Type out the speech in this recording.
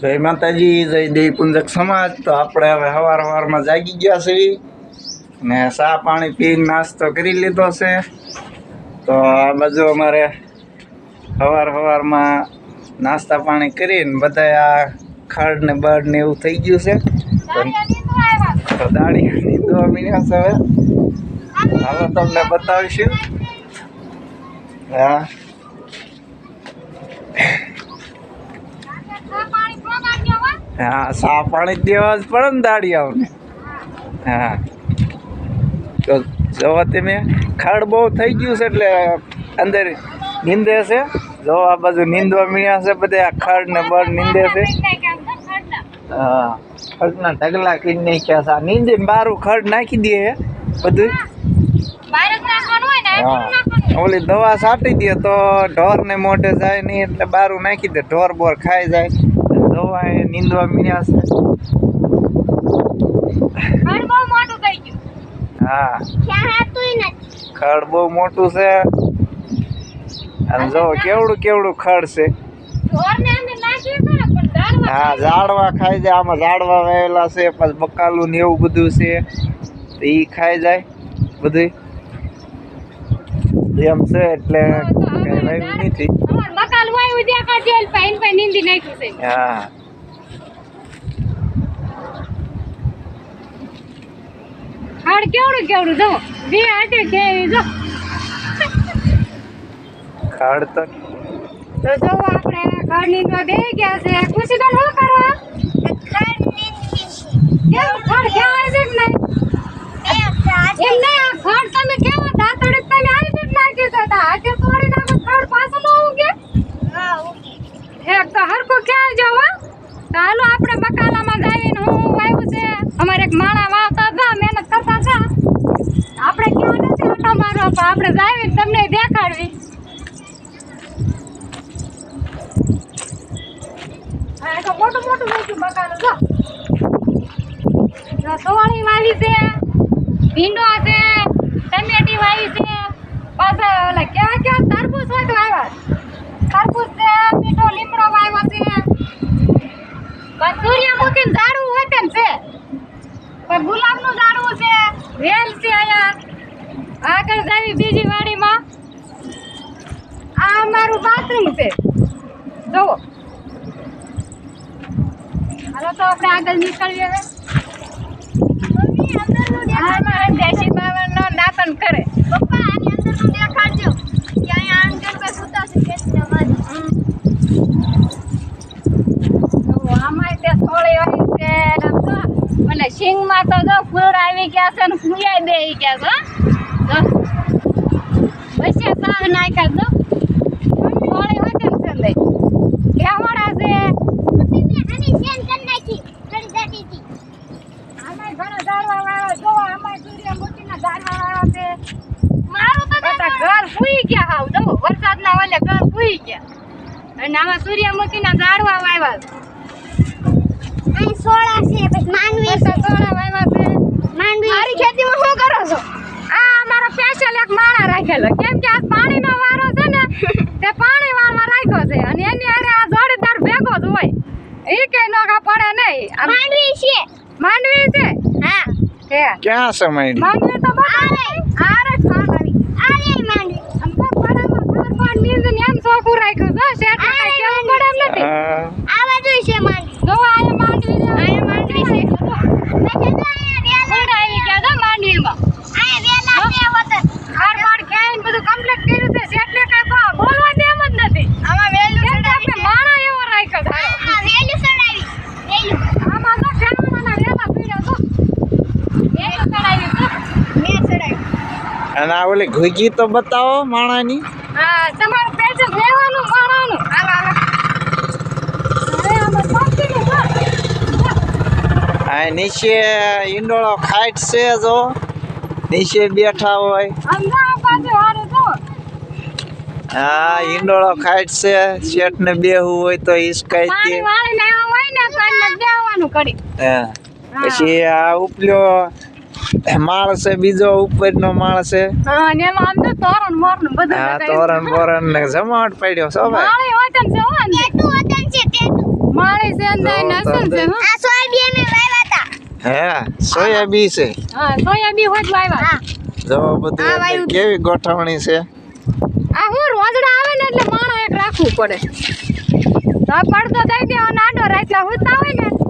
જય માતાજી, જય દેવી પુંજક સમાજ. તો આપણે હવે સવાર સવારમાં જાગી ગયા છીએ ને ચા પાણી પીને નાસ્તો કરી લીધો છે. તો આ બાજુ અમારે સવાર સવારમાં નાસ્તા પાણી કરીને બધા આ ખાડ ને બળ ને એવું થઈ ગયું છે. તો દાડી નીંદવા મીણ્યા છે હવે. હાલો તમને બતાવીશું. હા. હા સા પાણી દેવા જ પડે ને દાડિયાઓને હા. તો જોવો તમે, ખાડ બહુ થઈ ગયું છે એટલે અંદર નીંદે છે. જો આ બાજુ નીંદવા મીણ્યા છે બધા, આ ખાડ ને બળ નીંદે છે. હા, ખડના ઢગલા કરી નાખ્યા છે. આ નીંદીને બારું ખડ નાખી દે બધું. હા, ઓલી દવા સાટી દે તો ઢોર ને મોઢે જાય નહીં એટલે બારું નાખી દે, ઢોર બોર ખાઈ જાય. દવા એ નીંદવા મીણ્યા છે. હા. ખડ બહુ મોટું છે. અને જો કેવડું કેવડું ખડ છે. હા ઝાડવા ખાઈ જાય આમાં ઝાડવા વાવેલા છે પછી બકાલું ને એવું બધું છે. તો ઈ ખાઈ જાય બધું એમ છે એટલે કઈ વાવ્યું નથી. હા. કેવડું કેવડું જો બે આટે કેવી જો. ખડ તો તો જો આપણે ઘર નીંદવા બે ગયા છે. ખુશી બેન નો કરવા કેમ ઘર કહેવાય છે કે નહીં? એમ નહીં આ ઘર તમે કેવો દાંતડે તમે આવી નાખ્યું છે? હાથે તોડી નાખો ઘર પાછું ન ઉગે એક તો મહેનત કરતા આપણે તમને દેખાડવી. મોટું મોટું મૂક્યું બકાલું, જો. સવાણી વાવી છે, ભીંડો છે, ટમેટી વાવી છે. પાછા ઓલા ક્યાં ક્યાં તરબૂચ હોય તો આવ્યા? તરબૂચ છે, મીઠો લીમડો વાવ્યો છે બસ સૂર્યમુખી ઝાડવું હોય તેમ છે પણ ગુલાબનું ઝાડવું છે વેલ છે અહીંયા આગળ જાવી બીજી વાડીમાં. આ અમારું બાથરૂમ છે. જુઓ હાલો તો આપણે આગળ નીકળીએ હવે. દેશી બાવનનો દાતન કરે. પપ્પા આની અંદરનું દેખાડજો. કે અહીંયા આંગણ પર સૂતા છે આમાં તે થોડી હોય છે. અને સિંગમાં તો જો ફૂલ આવી ગયા છે ને ફૂયાઈ બેહી ગયા છે હો. જો વચ્ચે સાહ નાખ્યા જો થોડી હોય તેમ છે લઈ કેવડા છે આમાંય ઘણા ઝાડવા વાળા જો આમાં સૂર્યમુખીના ઝાડવા વાળા છે. બધા ઘર ફૂઈ ગયા હાવ જો વરસાદના ઓલે ઘર ફૂઈ ગયા. અને આમાં સૂર્યમુખીના ઝાડવા વાવ્યા છે. બધા સોળા વાવ્યા છે. મારી ખેતીમાં શું કરો છો? આ અમારો સ્પેશિયલ એક માળા રાખેલો. કેમ કે આ પાણીનો વારો છે ને તે પાણી વાળવા રાખ્યો છે. અને એની અરે આ જોડીદાર ભેગો જ હોય. એ કઈ નોખા પડે નહીં. માંડવી છે છે. હે ક્યાં છે માંડી માંડવી તો આરે આરે ખાવાની આરે માંડવી આમ તો પડામાં ઘર પર નીંદને એમ ચોખ્ખું રાખ્યું છે શેઠ કાંઈ કેવું પડે એમ નથી. આવા જો છે માંડવી છે. આયા માંડવી છે. ફૂલ આવી ગયા છે માંડવીમાં ખાડ બાડ ખાઈને બધું complete કર્યું છે. શેઠને કાંઈ બા- બોલવા દે એમ જ નથી. કેમ કે આપણે માણો એવો રાખ્યો છે. આમાં તો ફેરવાના વેલા પીડ્યા તો. વેલું ચડાવ્યું તો. અને આ ઓલી ઘુગી તો બતાવો માણાની હા, તમારું. હાલો, હાલો. આ નીચે ઈંડોળો ખાઈટ છે જો નીચે બેઠા હોય. હા ઈંડોળો ખાઈટ છે શેઠ ને બેહવું હોય તો હિસકાય તે. પછી આ ઉપલ્યો માળ છે બીજો ઉપરનો માળ છે. અને એમાં આમ જો તોરણ મોરનું બધું હા તોરણ બોરણ ને જમાવટ પડ્યો છો ભાઈ. માળી હોય છે હો અંદર. માળી છે અંદર જો છે આ સોયાબીન અમે વાવ્યા હતા હે સોયાબી છે. હા સોયાબી હોજ વાવ્યા. હા. જો બધું કેવી ગોઠવણી છે? આ હું રોજડા આવે ને એટલે માણસ એક રાખવું પડે. તો પડતો દઈ દે અને આડો રાખલા હોતા હોય